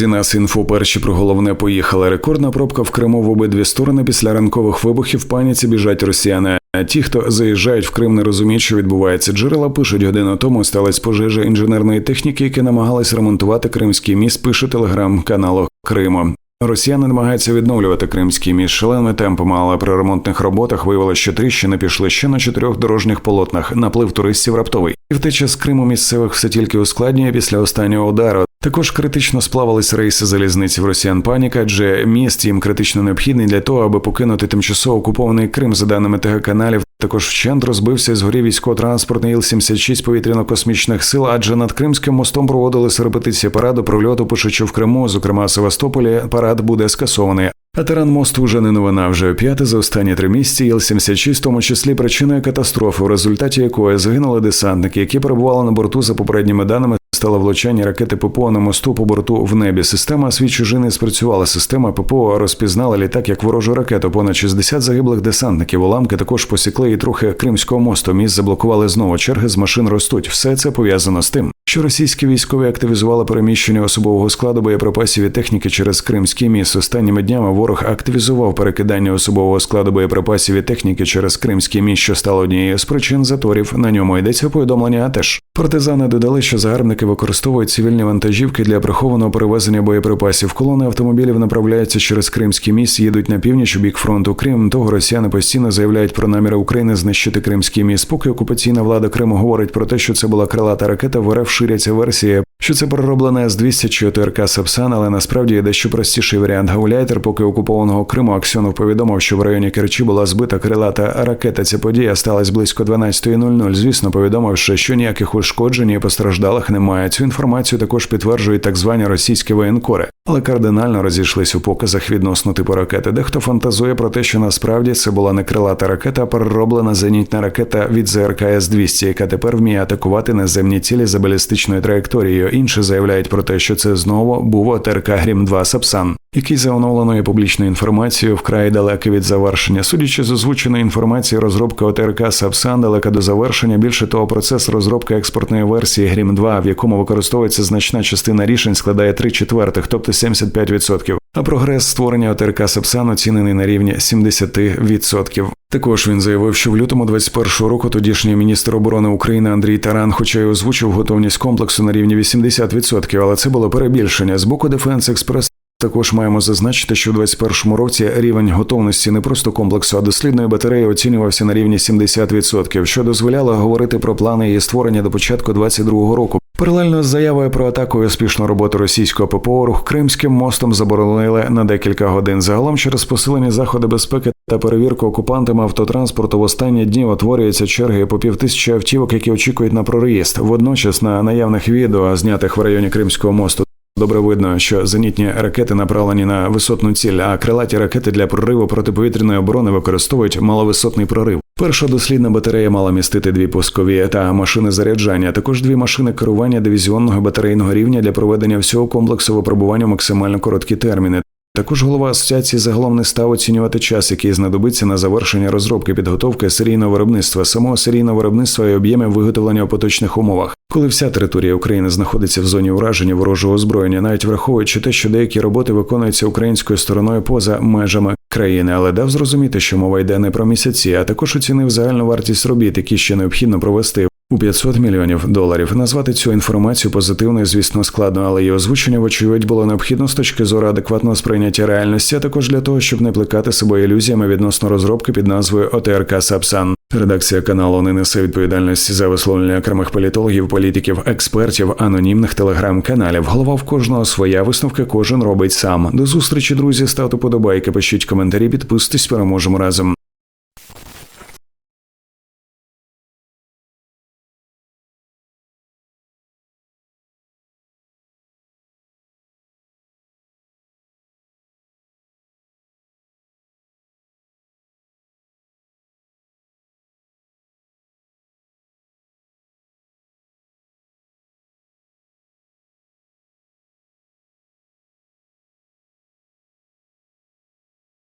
Друзі, нас інфо перші про головне поїхали. Рекордна пробка в Криму в обидві сторони після ранкових вибухів паніці біжать росіяни. А ті, хто заїжджають в Крим, не розуміють, що відбувається. Джерела пишуть годину тому. Сталася пожежа інженерної техніки, які намагались ремонтувати кримський міст. Пише телеграм-каналу Криму. Росіяни намагаються відновлювати кримський міст шаленими темпами, але при ремонтних роботах виявилося, що тріщини пішли ще на чотирьох дорожніх полотнах. Наплив туристів раптовий. І втеча з Криму місцевих все тільки ускладнює після останнього удару. Також критично сплавались рейси залізниці в росіян паніка, адже міст їм критично необхідний для того, аби покинути тимчасово окупований Крим за даними ТГ каналів. Також вщент розбився згорів військово-транспортний Іл-76 повітряно-космічних сил, адже над Кримським мостом проводилися репетиції параду прольоту, пишучи в Криму, зокрема Севастополі, парад буде скасований. А таран мосту вже не новина. Вже п'яте за останні три місяці. Іл-76, в тому числі причиною катастрофи, в результаті якої загинули десантники, які перебували на борту за попередніми даними. Стало влучання ракети ППО на мосту по борту в небі. Система свій чужини спрацювала. Система ППО розпізнала літак як ворожу ракету. Понад 60 загиблих десантників. Уламки також посікли і трохи Кримського мосту. Міст заблокували знову. Черги з машин ростуть. Все це пов'язано з тим, що російські військові активізували переміщення особового складу боєприпасів і техніки через Кримський міст. Останніми днями ворог активізував перекидання особового складу боєприпасів і техніки через Кримський міст, що стало однією з причин заторів. На ньому йдеться повідомлення. Теж партизани додали, що загарбники використовують цивільні вантажівки для прихованого перевезення боєприпасів. Колони автомобілів направляються через Кримський міст, їдуть на північ у бік фронту. Крім того, росіяни постійно заявляють про наміри України знищити Кримський міст. Поки окупаційна влада Криму говорить про те, що це була крилата ракета, в РФ ширяться версії, що це перероблена з 200 чи ТРК Сапсан, але насправді є дещо простіший варіант. Гауляйтер, поки окупованого Криму Аксьонов повідомив, що в районі Керчі була збита крилата ракета. Ця подія сталася близько 12.00. Звісно, повідомивши, що ніяких ушкоджень і постраждалих немає. Цю інформацію також підтверджують так звані російські воєнкори, але кардинально розійшлись у показах відносно типу ракети. Дехто фантазує про те, що насправді це була не крилата ракета, а перероблена зенітна ракета від ЗРК С-200, яка тепер вміє атакувати наземні цілі за балістичною траєкторією. Інші заявляють про те, що це знову був ОТРК Грім 2 Сапсан, який за оновленою публічною інформацією вкрай далекий від завершення. Судячи з озвученої інформації, розробка ОТРК Сапсан далека до завершення. Більше того, процес розробки експортної версії Грім 2 в якому використовується значна частина рішень, складає 3 четвертих, тобто 75%. А прогрес створення ОТРК Сапсан оцінений на рівні 70%. Також він заявив, що в лютому 21-го року тодішній міністр оборони України Андрій Таран, хоча й озвучив готовність комплексу на рівні 80%, але це було перебільшення з боку Дефенс Експрес. Також маємо зазначити, що в 2021 році рівень готовності не просто комплексу, а дослідної батареї оцінювався на рівні 70%, що дозволяло говорити про плани її створення до початку 2022 року. Паралельно з заявою про атаку і успішну роботу російського ППО Кримським мостом заборонили на декілька годин. Загалом через посилені заходи безпеки та перевірку окупантами автотранспорту в останні дні утворюються черги по півтисячі автівок, які очікують на проїзд. Водночас на наявних відео, знятих в районі Кримського мосту. Добре видно, що зенітні ракети направлені на висотну ціль, а крилаті ракети для прориву протиповітряної оборони використовують маловисотний прорив. Перша дослідна батарея мала містити дві пускові та машини заряджання, а також дві машини керування дивізіонного батарейного рівня для проведення всього комплексу випробування в максимально короткі терміни. Також голова асоціації загалом не став оцінювати час, який знадобиться на завершення розробки підготовки серійного виробництва, самого серійного виробництва і об'ємів виготовлення у поточних умовах, коли вся територія України знаходиться в зоні ураження ворожого озброєння, навіть враховуючи те, що деякі роботи виконуються українською стороною поза межами країни, але дав зрозуміти, що мова йде не про місяці, а також оцінив загальну вартість робіт, які ще необхідно провести. У 500 мільйонів доларів назвати цю інформацію позитивною, звісно, складно, але її озвучення, вочевидь, було необхідно з точки зору адекватного сприйняття реальності, а також для того, щоб не плекати собою ілюзіями відносно розробки під назвою ОТРК Сапсан. Редакція каналу не несе відповідальності за висловлення окремих політологів, політиків, експертів, анонімних телеграм-каналів. Голова в кожного своя висновка кожен робить сам. До зустрічі, друзі, ставте подобайки, пишіть коментарі, підписуйтесь, переможемо разом.